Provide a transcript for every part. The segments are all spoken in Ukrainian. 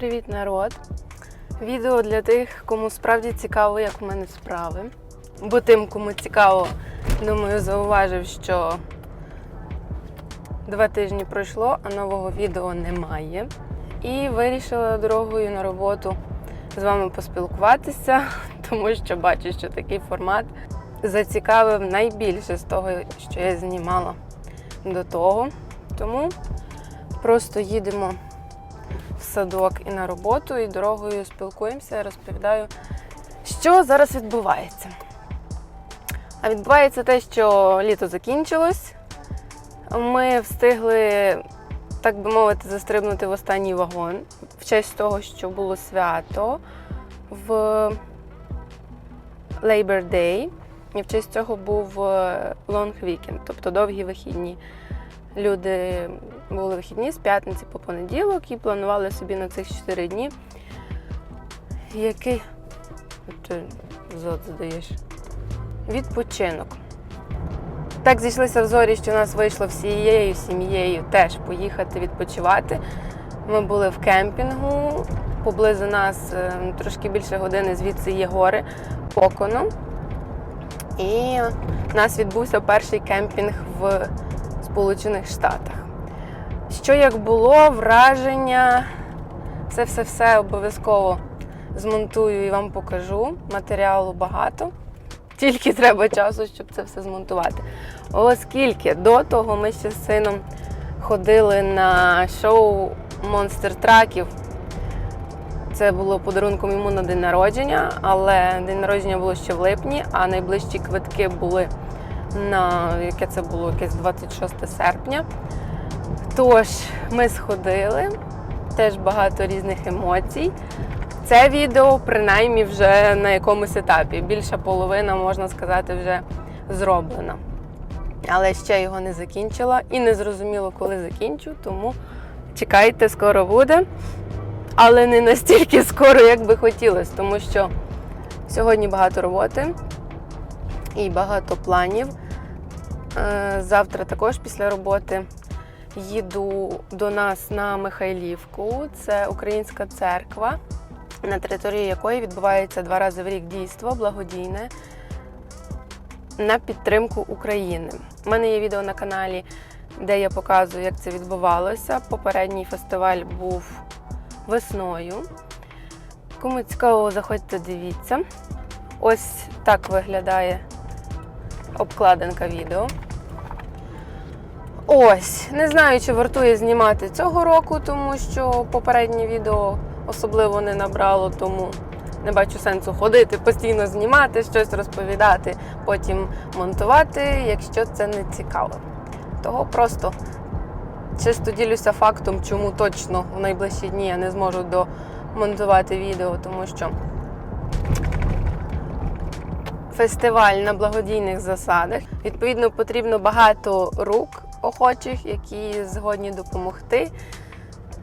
привіт, народ! Відео для тих, кому справді цікаво, як у мене справи. Бо тим, кому цікаво, думаю, зауважив, що два тижні пройшло, а нового відео немає. І вирішила дорогою на роботу з вами поспілкуватися, тому що бачу, що такий формат зацікавив найбільше з того, що я знімала до того. Тому просто їдемо в садок і на роботу, і дорогою спілкуємося, розповідаю, що зараз відбувається. А відбувається те, що літо закінчилось. Ми встигли, так би мовити, застрибнути в останній вагон в честь того, що було свято в Labor Day. І в честь цього був е, long weekend, тобто довгі вихідні. Люди були вихідні з п'ятниці по понеділок і планували собі на цих 4 дні. Який ти зод задаєш? Відпочинок. Так зійшлися в зорі, що нас вийшло всією сім'єю теж поїхати відпочивати. Ми були в кемпінгу. Поблизу нас е, трошки більше години звідси є гори Поконо. І у нас відбувся перший кемпінг в Сполучених Штатах. Що як було, враження, це все-все обов'язково змонтую і вам покажу. Матеріалу багато, тільки треба часу, щоб це все змонтувати. Оскільки до того ми ще з сином ходили на шоу монстр траків. Це було подарунком йому на день народження, але день народження було ще в липні, а найближчі квитки були на яке це було якесь 26 серпня. Тож ми сходили, теж багато різних емоцій. Це відео принаймні вже на якомусь етапі. Більша половина, можна сказати, вже зроблена. Але ще його не закінчила і не зрозуміло, коли закінчу, тому чекайте, скоро буде. Але не настільки скоро, як би хотілося, тому що сьогодні багато роботи і багато планів. Е, Завтра також після роботи їду до нас на Михайлівку. Це українська церква, на території якої відбувається два рази в рік дійство благодійне на підтримку України. У мене є відео на каналі, де я показую, як це відбувалося. Попередній фестиваль був весною. Кому цікаво, заходьте, дивіться. Ось так виглядає обкладинка відео. Ось, не знаю, чи вартує знімати цього року, тому що попереднє відео особливо не набрало, тому не бачу сенсу ходити, постійно знімати, щось розповідати, потім монтувати, якщо це не цікаво. Того просто чисто ділюся фактом, чому точно в найближчі дні я не зможу домонтувати відео, тому що фестиваль на благодійних засадах. Відповідно, потрібно багато рук охочих, які згодні допомогти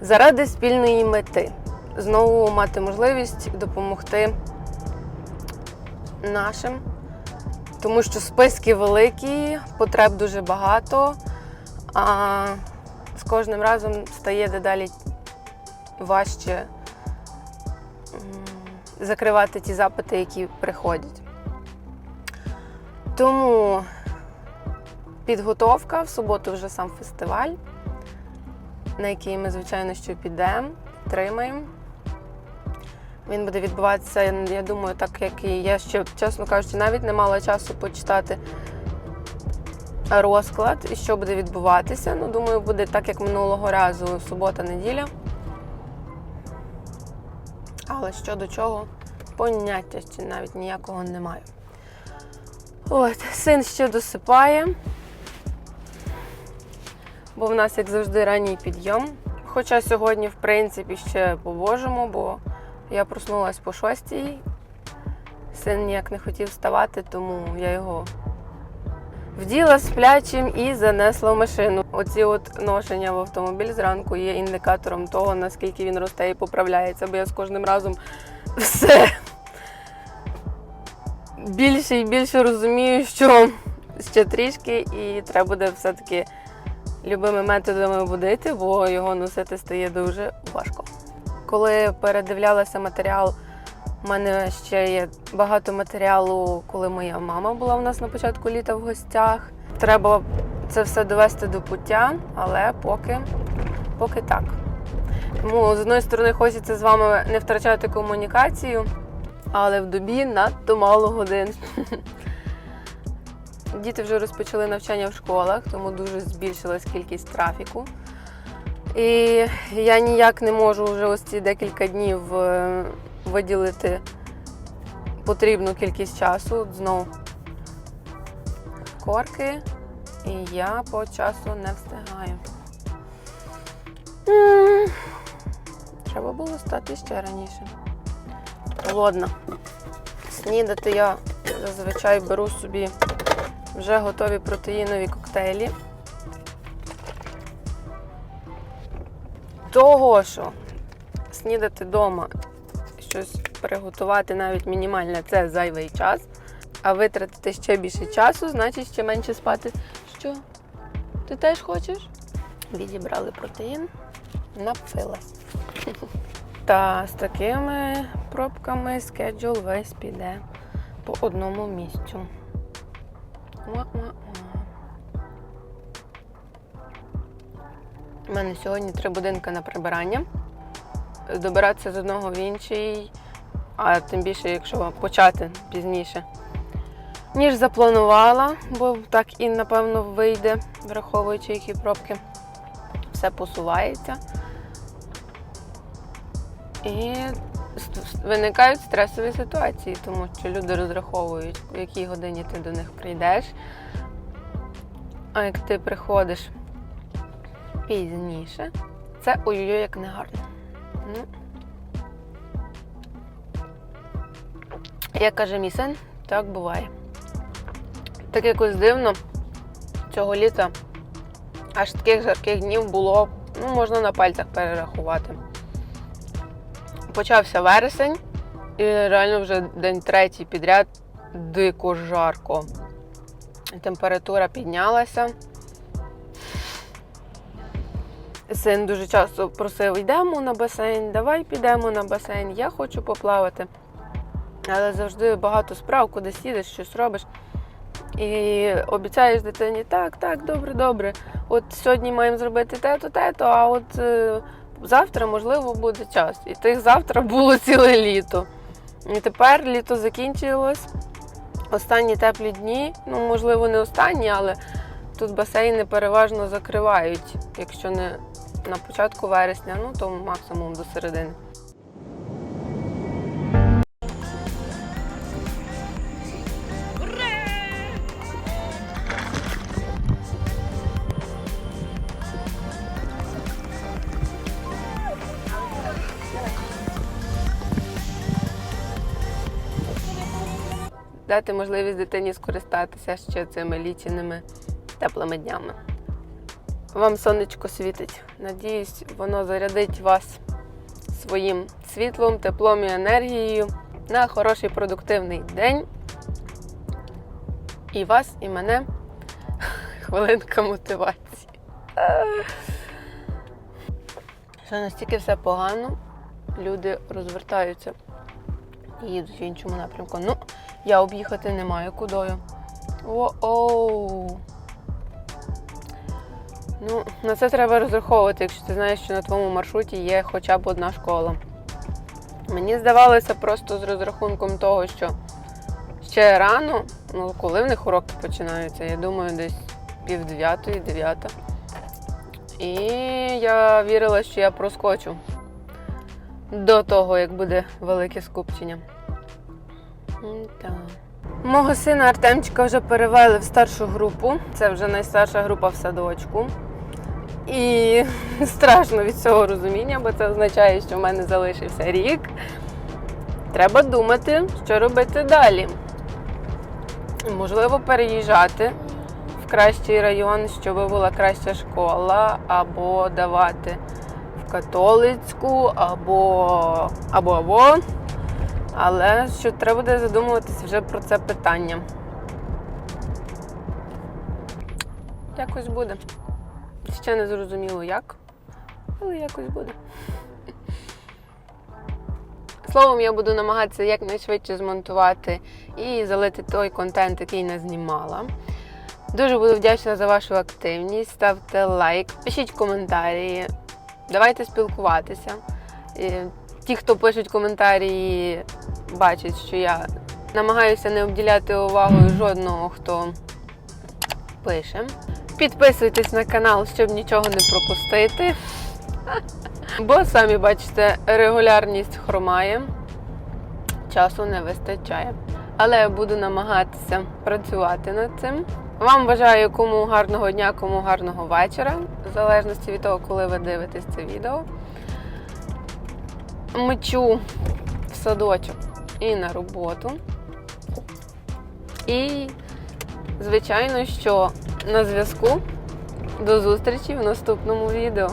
заради спільної мети. Знову мати можливість допомогти нашим, тому що списки великі, потреб дуже багато, а з кожним разом стає дедалі важче закривати ті запити, які приходять. Тому підготовка в суботу вже сам фестиваль, на який ми, звичайно, що підемо, підтримаємо. Він буде відбуватися, я думаю, так як і я ще, чесно кажучи, навіть не мала часу почитати розклад і що буде відбуватися. Ну, думаю, буде так, як минулого разу, субота-неділя. Але що до чого, поняття ще навіть ніякого не маю. От, син ще досипає, бо в нас, як завжди, ранній підйом. Хоча сьогодні, в принципі, ще по-божому, бо я проснулась по шостій. Син ніяк не хотів вставати, тому я його вділа сплячим і занесла в машину. Оці от ношення в автомобіль зранку є індикатором того, наскільки він росте і поправляється, бо я з кожним разом все більше і більше розумію, що ще трішки, і треба буде все-таки любими методами будити, бо його носити стає дуже важко. Коли передивлялася матеріал, у мене ще є багато матеріалу, коли моя мама була у нас на початку літа в гостях. Треба це все довести до пуття, але поки, поки так. Тому з одної сторони хочеться з вами не втрачати комунікацію, але в добі надто мало годин. Діти вже розпочали навчання в школах, тому дуже збільшилась кількість трафіку. І я ніяк не можу вже ось ці декілька днів е, виділити потрібну кількість часу. От Знов корки, і я по часу не встигаю. Треба було стати ще раніше. Голодна. Снідати я зазвичай беру собі вже готові протеїнові коктейлі. Того, що снідати вдома, щось приготувати навіть мінімальне це зайвий час, а витратити ще більше часу, значить ще менше спати. Що? Ти теж хочеш? Відібрали протеїн, напилась. Та з такими пробками скеджул весь піде по одному місцю. У мене сьогодні три будинки на прибирання. Добиратися з одного в інший, а тим більше, якщо почати пізніше, ніж запланувала, бо так і напевно вийде, враховуючи які пробки. Все посувається. І виникають стресові ситуації, тому що люди розраховують, в якій годині ти до них прийдеш. А як ти приходиш пізніше, це ой-ой-ой, як негарно. Ну. Як каже мій син, так буває. Так якось дивно, цього літа аж таких жарких днів було, ну, можна на пальцях перерахувати. Почався вересень, і реально вже день третій підряд дико жарко. Температура піднялася. Син дуже часто просив, йдемо на басейн, давай підемо на басейн, я хочу поплавати. Але завжди багато справ, куди сідеш, щось робиш. І обіцяєш дитині, так, так, добре, добре. От сьогодні маємо зробити те-то, те-то, а от е, завтра, можливо, буде час. І тих завтра було ціле літо. І тепер літо закінчилось. Останні теплі дні, ну, можливо, не останні, але тут басейни переважно закривають. Якщо не на початку вересня, ну то максимум до середини. Дати можливість дитині скористатися ще цими ліченими теплими днями. Вам сонечко світить. Надіюсь, воно зарядить вас своїм світлом, теплом і енергією на хороший продуктивний день. І вас, і мене. Хвилинка мотивації. Що настільки все погано, люди розвертаються і їдуть в іншому напрямку. Ну, я об'їхати не маю кудою. О-оу. Ну, на це треба розраховувати, якщо ти знаєш, що на твоєму маршруті є хоча б одна школа. Мені здавалося просто з розрахунком того, що ще рано, ну коли в них уроки починаються, я думаю, десь пів дев'ятої, дев'ята. І я вірила, що я проскочу до того, як буде велике скупчення. М-та. Мого сина Артемчика вже перевели в старшу групу. Це вже найстарша група в садочку. І страшно від цього розуміння, бо це означає, що в мене залишився рік. Треба думати, що робити далі. Можливо, переїжджати в кращий район, щоб була краща школа, або давати в католицьку, або або або. Але що треба буде задумуватись вже про це питання. Якось буде. Ще не зрозуміло як, але якось буде. Словом, я буду намагатися якнайшвидше змонтувати і залити той контент, який не знімала. Дуже буду вдячна за вашу активність. Ставте лайк, пишіть коментарі, давайте спілкуватися. Ті, хто пишуть коментарі, бачать, що я намагаюся не обділяти увагою жодного, хто пише. Підписуйтесь на канал, щоб нічого не пропустити. Бо самі бачите, регулярність хромає, часу не вистачає. Але я буду намагатися працювати над цим. Вам бажаю кому гарного дня, кому гарного вечора, в залежності від того, коли ви дивитесь це відео. Мчу в садочок і на роботу. І, звичайно, що на зв'язку. До зустрічі в наступному відео.